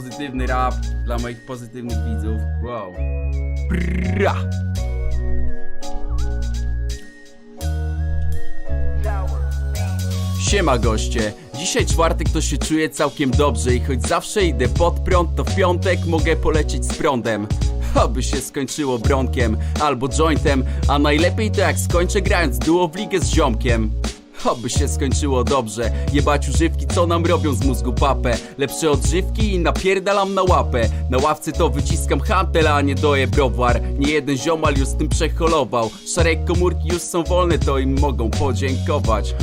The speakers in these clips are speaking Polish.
pozytywny rap dla moich pozytywnych widzów. Wow. Siema goście, dzisiaj czwartek to się czuję całkiem dobrze i choć zawsze idę pod prąd, to w piątek mogę polecieć z prądem. Oby się skończyło bronkiem albo jointem, a najlepiej to jak skończę grając duo w ligę z ziomkiem. Oby się skończyło dobrze. Jebać używki co nam robią z mózgu papę. Lepsze odżywki i napierdalam na łapę. Na ławce to wyciskam hantel, a nie doję browar. Nie jeden ziomal już z tym przeholował. Szare komórki już są wolne, to im mogą podziękować.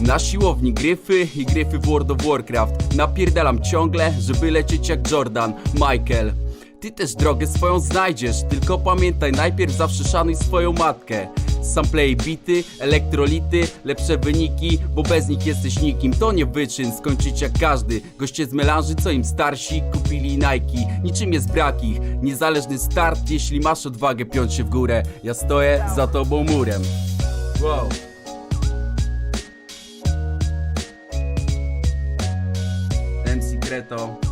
Na siłowni gryfy i gryfy w World of Warcraft. Napierdalam ciągle, żeby lecieć jak Jordan, Michael Ty też drogę swoją znajdziesz, tylko pamiętaj najpierw zawsze szanuj swoją matkę Samplej bity, elektrolity, lepsze wyniki, bo bez nich jesteś nikim. To nie wyczyn, skończyć jak każdy. Goście z melanży, co im starsi, kupili Nike. Niczym jest brak ich, niezależny start Jeśli masz odwagę piąć się w górę. Ja stoję za tobą murem. Wow. MC Kreto